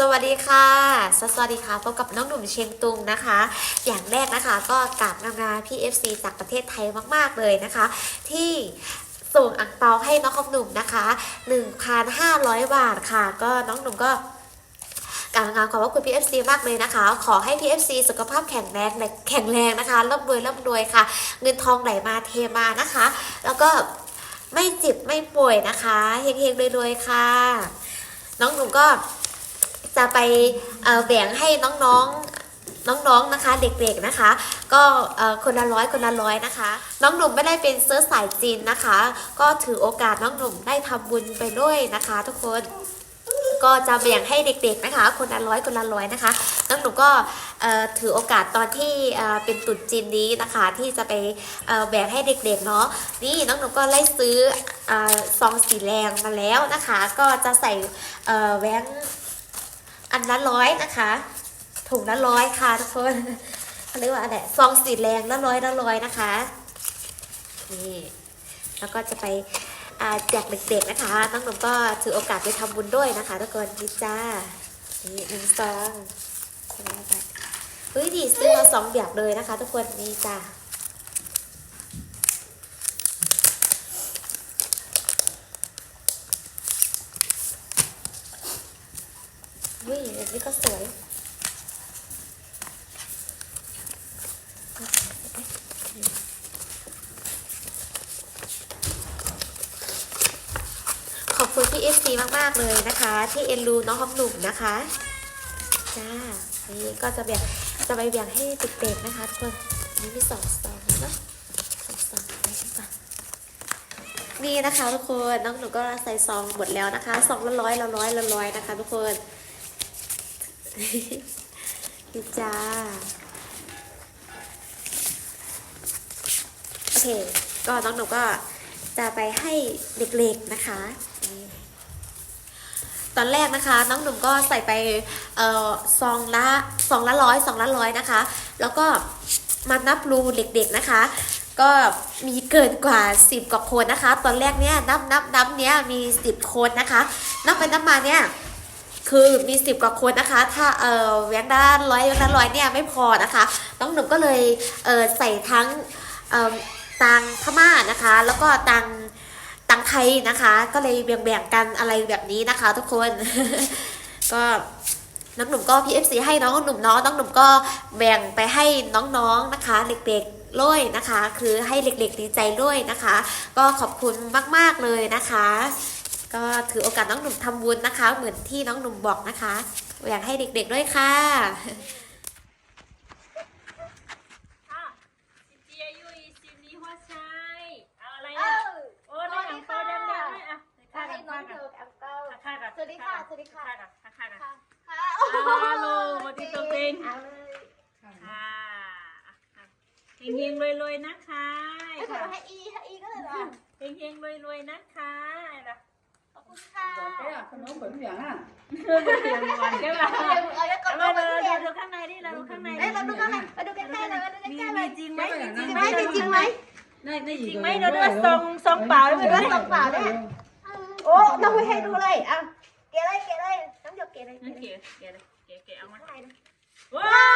สวัสดีค่ะ สวัสดีค่ะ พบกับน้องหนุ่มเชียงตุงนะคะ อย่างแรกนะคะก็กราบนำงานพี่ FC จากประเทศไทยมากๆเลยนะคะ ที่ส่งอังเปาให้น้องของหนุ่มนะคะ 1,500 บาทค่ะ ก็น้องหนุ่มก็กรารงานขอบพระคุณพี่ FC มากเลยนะคะ ขอให้พี่ FC สุขภาพแข็งแรงแข็งแรงนะคะร่ำรวยร่ำรวยค่ะ เงินทองไหลมาเทมานะคะ แล้วก็ไม่เจ็บไม่ป่วยนะคะเฮงๆรวยๆค่ะ น้องหนุ่มก็ จะไปแบ่งให้น้องๆน้องๆนะคะ เด็กๆนะคะ ก็คนละร้อยคนละร้อยนะคะ น้องหนุ่มไม่ได้เป็นเสื้อสายจีนนะคะ ก็ถือโอกาสน้องหนุ่มได้ทำบุญไปด้วยนะคะ ทุกคนก็จะแบ่งให้เด็กๆนะคะ คนละร้อยคนละร้อยนะคะน้องหนุ่มก็ถือโอกาสตอนที่เป็นตรุษจีนนี้นะคะ ที่จะไปแบ่งให้เด็กๆเนาะนี่น้องหนุ่มก็ไล่ซื้อซองสีแดงมาแล้วนะคะ ก็จะใส่แหวน อันละร้อยนะคะ ถุงละร้อยค่ะทุกคนเขาเรียกว่าอะไรซองสีแรงละร้อยละร้อยนะคะนี่แล้วก็จะไปแจกเด็กๆนะคะน้องหนุ่มก็ถือโอกาสไปทำบุญด้วยนะคะทุกคนนี่จ้านี่หนึ่งซองเฮ้ยดีซื้อมาสองแบบเลยนะคะ ทุกคนนี่จ้า ฮ้ยอันนี้ก็สวยขอบคุณพี่เอฟซีมาก ๆ เลยนะคะ ที่เอ็นดูน้องหอมหนุ่มนะคะจ้านี่ก็จะแบ่งจะไปแบ่งให้เด็กๆนะคะทุกคนนี่มีสองซองนะเนาะสองซองไปกันก่อนนี่นะคะทุกคนน้องหนูก็ใส่ซองหมดแล้วนะคะซองละร้อยละร้อยละร้อยนะคะ ทุกคน นี่จ้า โอเค ก็น้องหนูก็จะไปให้เด็กๆนะคะ ตอนแรกนะคะ น้องหนุ่มก็ใส่ไปเอ่อซองละซองละร้อยซองละร้อยนะคะ แล้วก็มานับรูเด็กๆนะคะ ก็มีเกินกว่า 10กว่าคนนะคะ ตอนแรกเนี้ยนับนับนับเนี้ยมี 10 คนนะคะ นับไปนับมาเนี่ย คือมีสิบกว่าคนนะคะ ถ้าเออแวนด้านร้อยแวนด้านร้อยเนี่ยไม่พอนะคะ น้องหนุ่มก็เลยเออใส่ทั้งเออตังพม่านะคะ แล้วก็ตังตังไทยนะคะ ก็เลยแบ่งๆกันอะไรแบบนี้นะคะ ทุกคนก็น้องหนุ่มก็ PFC ให้น้องหนุ่มเนาะน้องหนุ่มก็แบ่งไปให้น้องๆนะคะ เด็กๆเลยนะคะ คือให้เด็กๆดีใจด้วยนะคะ ก็ขอบคุณมากๆเลยนะคะ ก็ถือโอกาสน้องหนุ่มทำบุญนะคะ เหมือนที่น้องหนุ่มบอกนะคะ อยากให้เด็กๆด้วยค่ะอะสิเจียยุยสินี้หัวใจเอาอะไรอะโอ้ได้อย่างโตแดงๆเลยอะข้ากันข้ากันข้ากันสวัสดีค่ะ สวัสดีค่ะข้ากันข้ากันค่ะฮัลโหลสวัสดีตัวเองค่ะเฮงๆรวยๆนะคะให้อีให้อีก็เลยเหรอเฮงๆรวยๆนะคะ ไอ้ละขอบคุณค่ะ cái là nó bẩn miệng à เรื่องเสียงวานใช่ไหมเดี๋ยวเอาแล้วก็เอาเอามาดูเดี๋ยวดูข้างในดิเราดูข้างในเอ้ยเราดูข้างในมาดูใกล้ๆเลยมาดูใกล้ๆเลมียจริงไหมจริงไหม nó- ไม่จริงไหมจริงไหมเราดู rồi, ซองซองเปล่าได้ไหมดูสองเปล่าเนี่ยโอ้น้องไม่ให้ดูเลยอะเกะเลยเกะเลยน้องหยกเกะเลยนั่นเกะเก๋เลยเก๋เลยเก๋เก๋เอามาข้างในนะว้า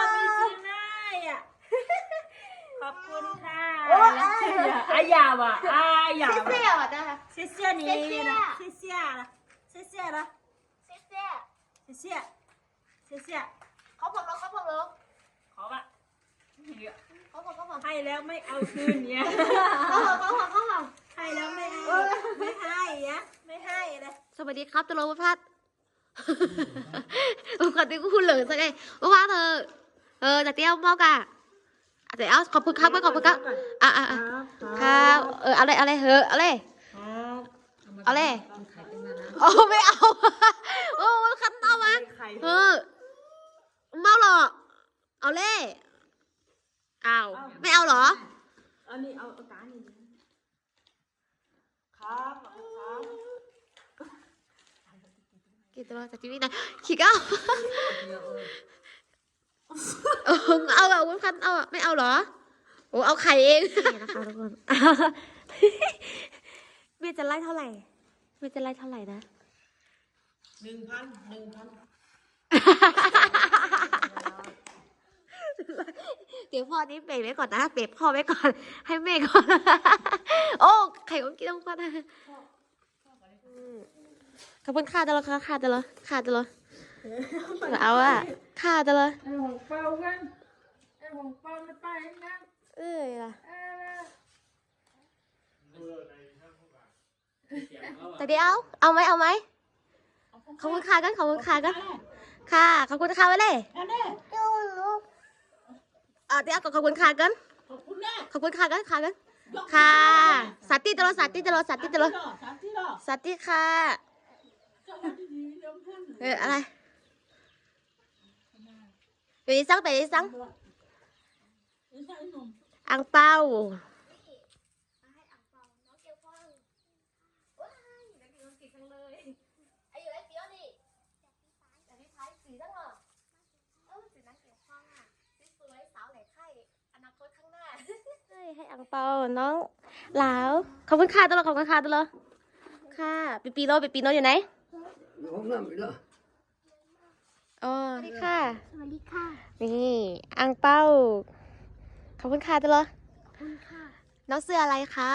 วมีจริงได้อะขอบคุณค่ะ โอ้ยอายาว่ะอายาเซี่ยว่ะๆอะจ้ะเสียเสียนี่นะเสียเสียละเสียเสียละเซี่ยเสียเสียเสียเสียๆเขาพกลงเขาพกลงขอปะเขาพกเขาพกให้แล้วไม่เอาคืนเนี่ยเขาพกเขาพกเขาพกให้แล้วไม่เอาไม่ให้อะไม่ให้เลยสวัสดีครับตะโลวพัดปกติกูเหลือสักไงว่าว่าเธอเออจะเตี้ยวมอกอะ เดี๋ยวเอาขอบคุณครับไม่ขอบคุณครับอะอะอะครับเออเอาเลยเอาเลยเฮ้เอาเลยเอาเลยโอ้ไม่เอาโอ้คันต่อมาไข่เออเมาหรอเอาเลยเอาไม่เอาเหรออันนี้เอาเอาตานี่ครับครับกี่ตัวจากทีวีนะขี้เก้า เออเอาอะวุ้นคันเอาอะไม่เอาเหรอ โอ้เอาไข่เองนี่นะคะทุกคนเมียจะไล่เท่าไหร่เมียจะไล่เท่าไหร่นะหนึ่งพันหนึ่งพันเดี๋ยวพ่อนี้เบรกไว้ก่อนนะเบรกพ่อไว้ก่อน ให้แม่ก่อน โอ้ไข่ก็กินต้องพ่อนะอืมขอบคุณค่าตลอดค่ะค่าตลอดค่าตลอดเอาอะค่าตลอดไอ้ของ เปากันไอ้ของเปาไม่ไปนะเอ้ยล่ะเออแต่เดี๋ยวเอาไหมเอาไหมขอบคุณค่ากันขอบคุณค่ากันค่ะขอบคุณค่าไว้เลยอันนี้อะเดี๋ยวขอบคุณค่ากันขอบคุณนะขอบคุณค่ากันค่ากันค่ะสัตติตลอดสัตติตลอดสัตติตลอดสามที่หรอสัตติค่ะสวัสดีเดี๋ยวเพื่อนเอออะไร ไปดิซังไปดิซังไม่ใช่หนุ่มอังเปาเฮ้ยให้อังเปาน้องหลาวขอบคุณค่ะตลอดขอบคุณค่ะตลอดค่ะปีปีโนปีปีโนอยู่ไหนห้องน้ำไปแล้ว อ๋อสวัสดีค่ะ สวัสดีค่ะ นี่อังเป้า ขอบคุณค่ะตลอดคุณค่ะ น้องเสื้ออะไรคะ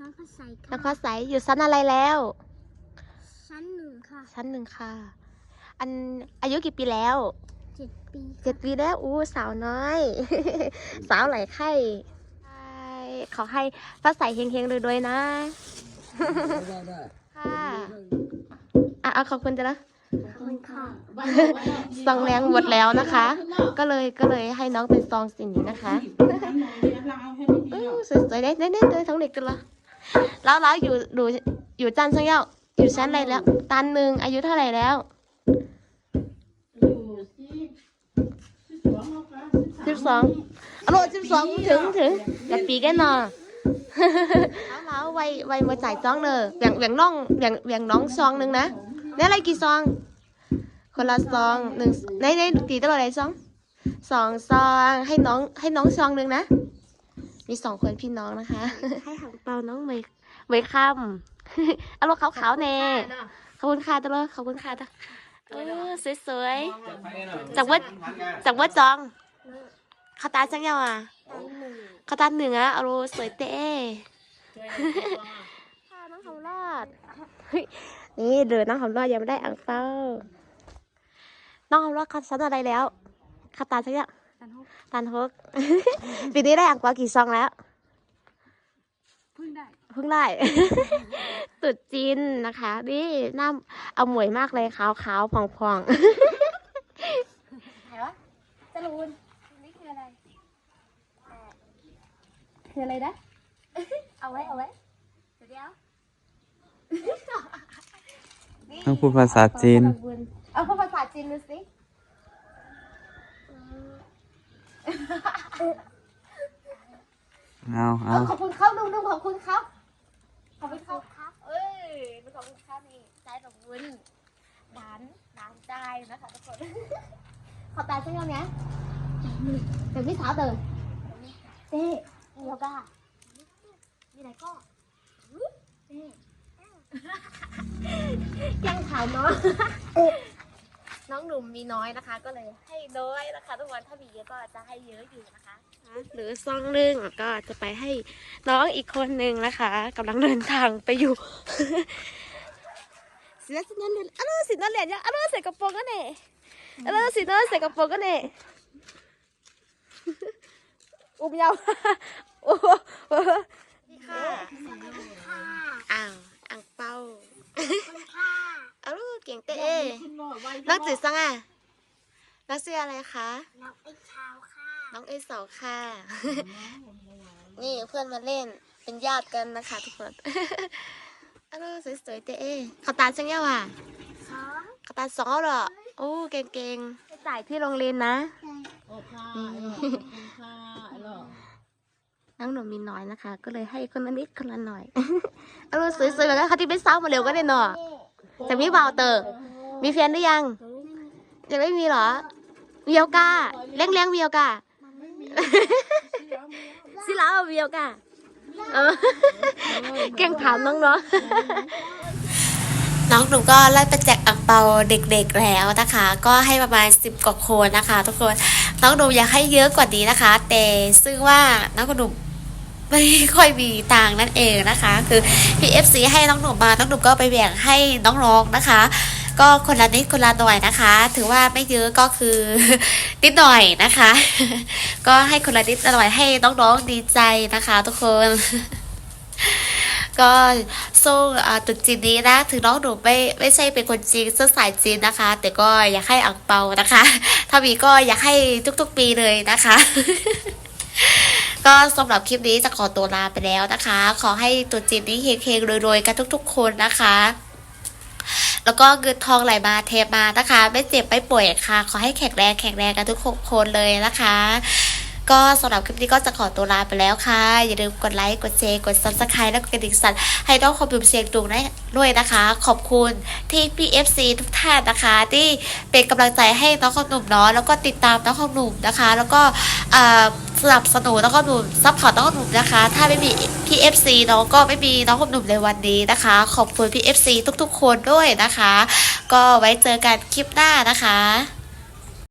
น้องภาษาน้ค่ะองฟ้าใสอยู่ชั้นอะไรแล้ว ชั้นหนึ่งค่ะ ชั้นหนึ่งค่ะ อันอายุกี่ปีแล้วเจ็ดปีเจ็ดปีแล้วอู้สาวน้อย สาวไหลไข่ใช่ขอให้ฟ้าใสเฮงๆรวยๆนะได้ได้ค่ะ อะเอาขอบคุณจ้ะนะขอบ คุณค่ะซองแรงหมดแล้วนะคะ ก็เลยก็เลยให้น้องเป็นซองสิ่งนี้นะคะอู้สวยๆได้ได้ได้ได้ทั้งเด็กกันละแล้วแล้วอยู่อยู่อยู่จันทร์ช่างเย้าอยู่ชั้นอะไรแล้ว ตันหนึ่งอายุเท่าไหร่แล้วอยู่ที่ที่สวนนะคะสิบสองอโลสิบสองถึงถึงอย่าปีกันเนาะแล้วแล้วไวไวมาจ่ายซองเนอะแบ่งแบ่งน้องแบ่งแบ่งน้องซองหนึ่งนะได้อะไรกี่ซอง คนละซองหนึ่งในในตีตลอดไหนซองสองซองให้น้องให้น้องซองหนึ่งนะ มีสองคนพี่น้องนะคะ ให้หังเปาน้องเมย์เมย์ค่ำอารมณ์ขาวๆแน่ขอบคุณค่ะตลอดขอบคุณค่ะตะเออสวยๆจากว่าจากว่าจองเขาตาจังยังอะชั้นหนึ่งเขาตาหนึ่งอะอารมณ์สวยเต้ค่ะน้องคำรอดเฮ้ยนี่เดือน้องคำรอดยังไม่ได้อ่างเป้า น้องคำรอดเขาชั้นอะไรแล้วเขาตาจังยังชั้นหกตันฮกปีนี้ได้อ่างเปากี่ซองแล้วเพิ่งได้เพิ่งได้ตรุดจีนนะคะนี่หน้าเอาหมวยมากเลยขาวขาวๆผ่องผ่องไหนวะจรูนนี่คืออะไรคืออะไรนะเอาไว้เอาไว้เดี๋ยวเดี๋ยว ต้องพูดภาษาจีน เอาพูดภาษาจีนดูสิเอาเอาขอบคุณครับลุงลุงขอบคุณครับ ขอบคุณครับครับเอ้ยขอบคุณครับนี่ใจขอบคุณดานดานใจนะคะทุกคนขอบตาช่วยเนี้ยเดี๋ยวพี่สาวเดินเต้โยกามีอะไรก็เต้ ยังถามน้อง น้องหนุ่มมีน้อยนะคะ ก็เลยให้น้อยนะคะ ทุกวันถ้ามีเยอะก็จะให้เยอะอยู่นะคะ หรือซองหนึ่งก็จะไปให้น้องอีกคนหนึ่งนะคะกำลังเดินทางไปอยู่สินะสินั่นเรียนอะไรสินั่นเรียนยังอะไรใส่กระโปรงกันเน่อะไรสินั่นใส่กระโปรงกันเน่อุ้มยาวโอ้โหค่ะอ้าวอังเปาอ้าวเก่งเต้ นักจืดซังอะนักเสื้ออะไรคะ น้องไอ้เช้าค่ะ น้องเอสองค่ะ นี่เพื่อนมาเล่น เป็นญาติกันนะคะทุกคนอันนั้นสวยๆเต้เขาตาจังยังว่ะสองเขาตาสองแล้วเหรอ โอ้เก่งๆไปจ่ายที่โรงเรียนนะ โอ้ค่ะขอบคุณค่ะหรอน้องหนูมีน้อยนะคะ ก็เลยให้คนละนิดคนละหน่อยอันนั้นสวยๆแบบนั้นเขาที่ไปซ้อมมาเร็วก็ได้เนาะแต่มีเบาเตอร์ มีแฟนหรือยัง ยังไม่มีเหรอเวียวกาเลี้ยงเลี้ยงๆเวียวกาสิลาเวียวกาเออเก่งถามน้องเนาะน้องหนูก็ไล่ไปแจกอังเปาเด็กๆแล้วนะคะ ก็ให้ประมาณ10กว่าคนนะคะ ทุกคนน้องหนูอยากให้เยอะกว่านี้นะคะ แต่ซึ่งว่าน้องหนูไม่ค่อยมีตังค์นั่นเองนะคะ คือพี่ FC ให้น้องหนูมาน้องหนูก็ไปแบ่งให้น้องๆนะคะ ก็คนละนิดคนละหน่อยนะคะ ถือว่าไม่เยอะก็คือนิดหน่อยนะคะ ก็ให้คนละนิดละหน่อยให้น้องๆดีใจนะคะ ทุกคนก็สู้อ่าตรุษจีนนี้นะถึงน้องหนูไม่ไม่ใช่เป็นคนจีนเสื้อสายจีนนะคะ แต่ก็อยากให้อังเปานะคะ ถ้ามีก็อยากให้ทุกๆปีเลยนะคะ ก็สำหรับคลิปนี้จะขอตัวลาไปแล้วนะคะ ขอให้ตรุษจีนนี้เฮงๆรวยๆกันทุก ๆ คนนะคะ แล้วก็เงินทองไหลมาเทมานะคะ ไม่เจ็บไม่ป่วยค่ะ ขอให้แข็งแรงแข็งแรงกันทุกคนเลยนะคะ ก็สำหรับคลิปนี้ก็จะขอตัวลาไปแล้วค่ะ อย่าลืมกดไลค์กดแชร์กด subscribe แล้วก็กระดิ่งสั่นให้น้องคอมพิวเสียงตุงได้ด้วยนะคะ ขอบคุณที่ PFC ทุกท่านนะคะ ที่เป็นกำลังใจให้น้องขหนุ่มเนาะแล้วก็ติดตามน้องขหนุ่มนะคะ แล้วก็อ่า สนับสนุนน้องขหนุ่มซัพพอร์ตน้องหนุ่มนะคะ ถ้าไม่มีพี่เอฟซีน้องก็ไม่มีน้องขหนุ่มในวันนี้นะคะ ขอบคุณพี่เอฟซีทุกๆ คนด้วยนะคะ ก็ไว้เจอกันคลิปหน้านะคะ